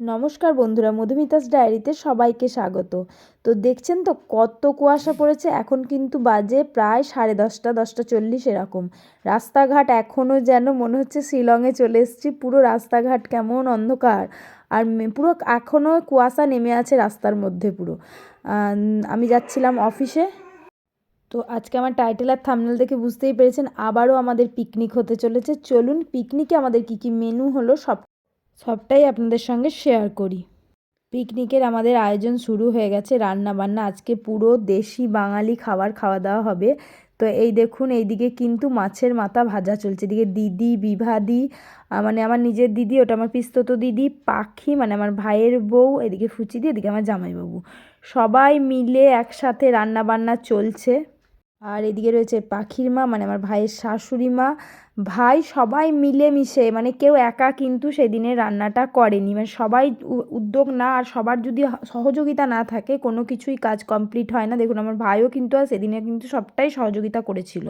নমস্কার বন্ধুরা মধুমিতাস ডায়েরিতে সবাইকে স্বাগত। তো দেখছেন তো কত কুয়াশা পড়েছে এখন কিন্তু বাজে প্রায় সাড়ে দশটা দশটা চল্লিশ এরকম। রাস্তাঘাট এখনও যেন মনে হচ্ছে শিলংয়ে চলে এসেছি পুরো রাস্তাঘাট কেমন অন্ধকার। আর পুরো এখনও কুয়াশা নেমে আছে রাস্তার মধ্যে পুরো। আমি যাচ্ছিলাম অফিসে তো আজকে আমার টাইটেল আর থামনেল দেখে বুঝতেই পেরেছেন, আবারও আমাদের পিকনিক হতে চলেছে। চলুন পিকনিকে আমাদের কী কী মেনু হলো, সব সবটাই আপনাদের সঙ্গে শেয়ার করি। পিকনিকের আমাদের আয়োজন শুরু হয়ে গেছে রান্না বান্না আজকে পুরো দেশি বাঙালি খাবার খাওয়া দাওয়া হবে। তো এই দেখুন, এইদিকে কিন্তু মাছের মাথা ভাজা চলছে। এদিকে দিদি, বিভাদি মানে আমার নিজের দিদি, ওটা আমার পিস্তত দিদি, পাখি মানে আমার ভাইয়ের বউ, এদিকে ফুচি দি, এদিকে আমার জামাইবাবু। সবাই মিলে একসাথে রান্না বান্না চলছে। আর এদিকে রয়েছে পাখির মা মানে আমার ভাইয়ের শাশুড়ি মা ভাই সবাই মিলেমিশে মানে কেউ একা কিন্তু সেদিনের রান্নাটা করেনি। মানে সবাই উদ্যোগ না আর সবার যদি সহযোগিতা না থাকে, কোনো কিছুই কাজ কমপ্লিট হয় না। দেখুন, আমার ভাইও কিন্তু আর সেদিনে কিন্তু সবটাই সহযোগিতা করেছিল।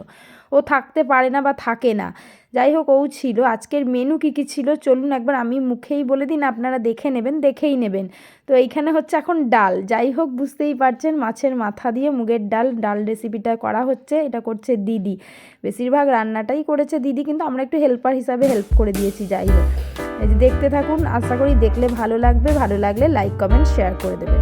ও থাকতে পারে না বা থাকে না। যাই হোক, ও ছিল। আজকের মেনু কী কী ছিল? চলুন একবার আমি মুখেই বলে দিন, আপনারা দেখে নেবেন, দেখেই নেবেন। তো এইখানে হচ্ছে এখন ডাল। যাই হোক, বুঝতেই পারছেন, মাছের মাথা দিয়ে মুগের ডাল ডাল রেসিপিটা করা হচ্ছে। এটা করছে দিদি। বেশিরভাগ রান্নাটাই করেছে দিদি। কিন্তু আমরা একটু হেল্পার হিসাবে হেল্প করে দিয়েছি, যাই হোক। দেখতে থাকুন, আশা করি দেখলে ভালো লাগবে, ভালো লাগলে লাইক কমেন্ট শেয়ার করে দেবেন।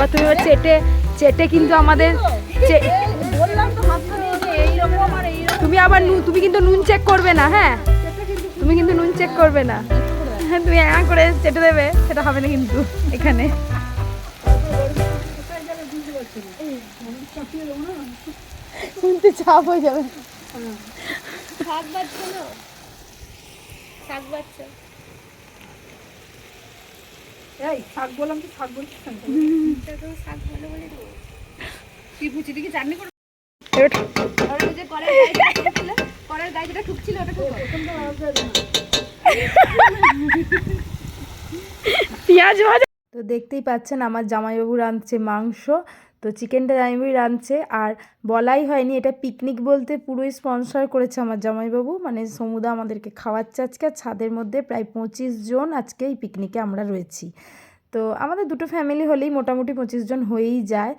আবার তুমি চেটে চেটে কিন্তু আমাদের তুমি আবার নুন তুমি কিন্তু নুন চেক করবে না হ্যাঁ? তুমি কিন্তু নুন চেক করবে না। হ্যাঁ তুমি একা করে চেটে দেবে সেটা হবে না কিন্তু এখানে। শুনতে চাপ হয়ে যাবে। শাক বাচ্চা না? শাক বাচ্চা এই শাক বললাম তো শাক বলছিস শাক বলে বলে দেবো। বুঝি দেখি চাটনি করে আর ওই যে কড়াই গায়ে যেটা ঠুকছিল কড়াই গায়ে যেটা ঠুকছিল ওটা পেঁয়াজ ভাজা। তো দেখতেই পাচ্ছেন আমার জামাইবাবু রাঁধছে মাংস। তো চিকেনটা জামাইবাবুই রাঁধছে আর বলাই হয়নি, এটা পিকনিক বলতে পুরোই স্পন্সর করেছে আমার জামাইবাবু। মানে সমুদা আমাদেরকে খাওয়াচ্ছে আজকে ছাদের মধ্যে প্রায় পঁচিশ জন আজকে এই পিকনিকে আমরা রয়েছি। তো আমাদের দুটো ফ্যামিলি হলেই মোটামুটি পঁচিশ জন হয়েই যায়।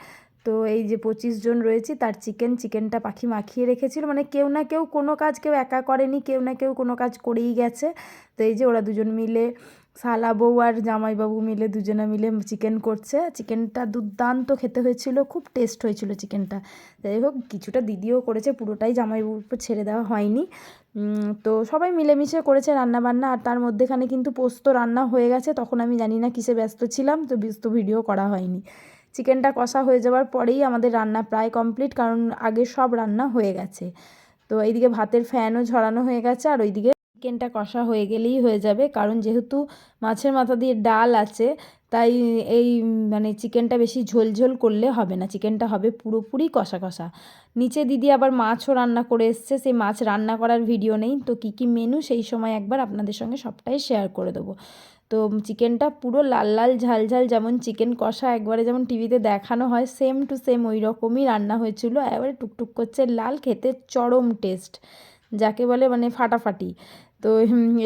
তো এই যে পঁচিশ জন রয়েছি, তার চিকেন চিকেনটা পাখি মাখিয়ে রেখেছিল। মানে কেউ না কেউ কোনো কাজ কেউ একা করেনি, কেউ না কেউ কোনো কাজ করেই গেছে। তো এই যে ওরা দুজন মিলে শালা বউ আর জামাইবাবু মিলে দুজনে মিলে চিকেন করছে। চিকেনটা দুর্দান্ত খেতে হয়েছিল, খুব টেস্ট হয়েছিল চিকেনটা। যাই হোক, কিছুটা দিদিও করেছে, পুরোটাই জামাইবাবুর উপর ছেড়ে দেওয়া হয়নি। তো সবাই মিলেমিশে করেছে রান্না বান্না আর তার মধ্যেখানে কিন্তু পোস্ত রান্না হয়ে গেছে। তখন আমি জানি না কিসে ব্যস্ত ছিলাম, তো ব্যস্ত ভিডিও করা হয়নি। চিকেনটা কষা হয়ে যাওয়ার পরেই আমাদের রান্না প্রায় কমপ্লিট, কারণ আগে সব রান্না হয়ে গেছে। তো এইদিকে ভাতের ফ্যানও ঝরানো হয়ে গেছে, আর ওইদিকে চিকেনটা কষা হয়ে গেলেই হয়ে যাবে। কারণ যেহেতু মাছের মাথা দিয়ে ডাল আছে, তাই এই মানে চিকেনটা বেশি ঝোল ঝোল করলে হবে না। চিকেনটা হবে পুরোপুরি কষা কষা। নিচে দিদি আবার মাছও রান্না করে এসছে। সেই মাছ রান্না করার ভিডিও নেই। তো কী কী মেনু সেই সময় একবার আপনাদের সঙ্গে সবটাই শেয়ার করে দেবো। তো চিকেনটা পুরো লাল লাল ঝাল ঝাল যেমন চিকেন কষা একবারে যেমন টিভিতে দেখানো হয়, সেম টু সেম ওই রকমই রান্না হয়েছিল। একবারে টুকটুক করছে, লাল খেতে চরম টেস্ট, যাকে বলে মানে ফাটাফাটি। তো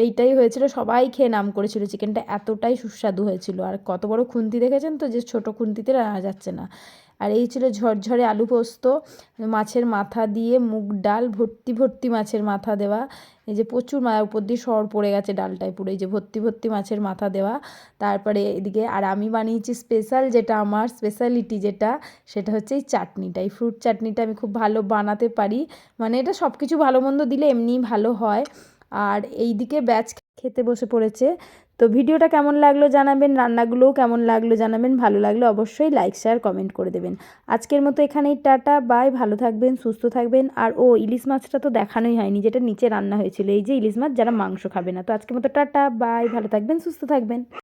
এইটাই হয়েছিল। সবাই খেয়ে নাম করেছিল। চিকেনটা এতটাই সুস্বাদু হয়েছিল। আর কত বড় খুন্তি দেখেছেন তো যে ছোট খুন্তিতে রান্না যাচ্ছে না। আর এই ছিল ঝরঝরে আলু পোস্ত, মাছের মাথা দিয়ে মুগ ডাল, ভর্তি ভর্তি মাছের মাথা দেওয়া। এই যে প্রচুর মা, উপর দিয়ে সর পড়ে গেছে ডালটায় পুরো। এই যে ভর্তি ভর্তি মাছের মাথা দেওয়া। তারপরে এদিকে আর আমি বানিয়েছি স্পেশাল যেটা আমার স্পেশালিটি যেটা, সেটা হচ্ছে এই চাটনিটা। এই ফ্রুট চাটনিটা আমি খুব ভালো বানাতে পারি। মানে এটা সব কিছু ভালো মন্দ দিলে এমনিই ভালো হয়। আর এই দিকে ব্যাচ খেতে বসে পড়েছে। তো ভিডিওটা কেমন লাগল জানাবেন, রান্নাগুলোও কেমন লাগল জানাবেন, ভালো লাগলে অবশ্যই লাইক, শেয়ার, কমেন্ট করে দেবেন। আজকের মতো এখানেই টাটা, বাই, ভালো থাকবেন, সুস্থ থাকবেন। আর ও, ইলিশ মাছটা তো দেখানোই হয়নি, যেটা নিচে রান্না হয়েছিল। এই যে ইলিশ মাছ, যারা মাংস খাবে না। তো আজকের মতো টাটা, বাই, ভালো থাকবেন, সুস্থ থাকবেন।